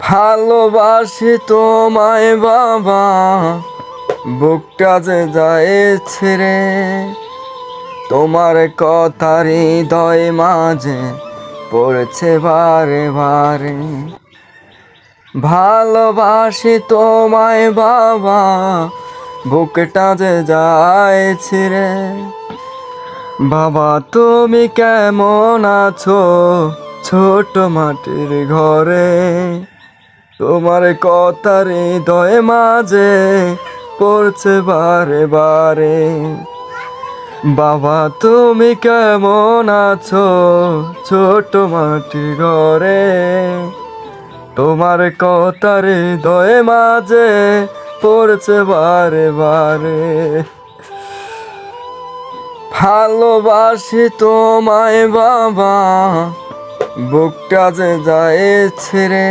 ভালোবাসি তোমায় বাবা, বুকটা যে যায় ছেড়ে তোমার কথা হৃদয় মাঝে পড়ছে বারে বারে। ভালোবাসি তোমায় বাবা, বুকটা যে যায় ছিঁড়ে বাবা, তুমি কেমন আছো ছোট মাটির ঘরে? তোমার কথা হৃদয় মাঝে পড়ছে বারে বারে। বাবা, তুমি কেমন আছো ছোট মাটির ঘরে? তোমার কথা হৃদয় মাঝে পড়ছে বারে বারে। ভালোবাসি তোমায় বাবা, বুকটা যে যায় ছেড়ে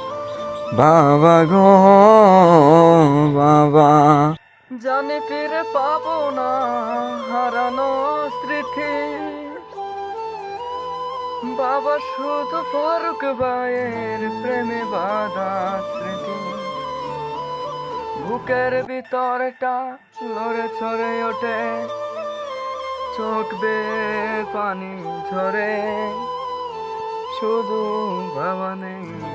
বাবা গো, বাবা। জানি ফিরে পাবো না হারানো স্মৃতি। বাবা শুধু ফারুক ভাইয়ের প্রেমে বাধা স্মৃতি। বুকের ভিতরটা লড়ে ছড়ে ওঠে, চোখ বে পানি ঝরে। শুধু বাবা নেই।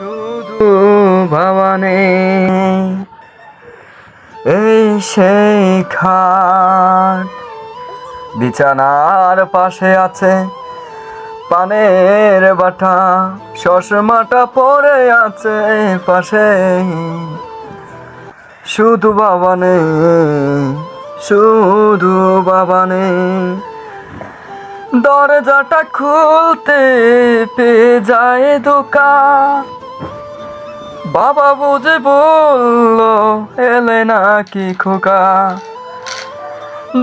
শুধু বাবা নেই এই সেই খাট। বিছানার পাশে আছে পানের বাটা, চশমাটা পরে আছে পাশে। শুধু বাবা নেই শুধু বাবা নেই দরজাটা খুলতে পেয়ে যায় দোকা বাবা বুঝে বলল, এলে নাকি খোকা?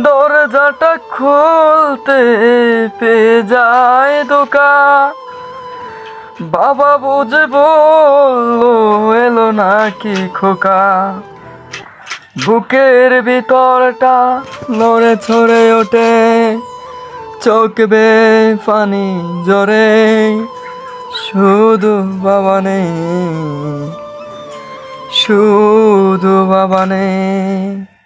দরজাটা খুলতে পেয়ে যায় দোকা। বাবা বুঝে বলল, এলো নাকি খোকা? বুকের ভিতরটা নড়ে ছড়ে ওঠে, চোখ বে পানি জরে শুধু বাবা নেই শুধু বাবা নেই।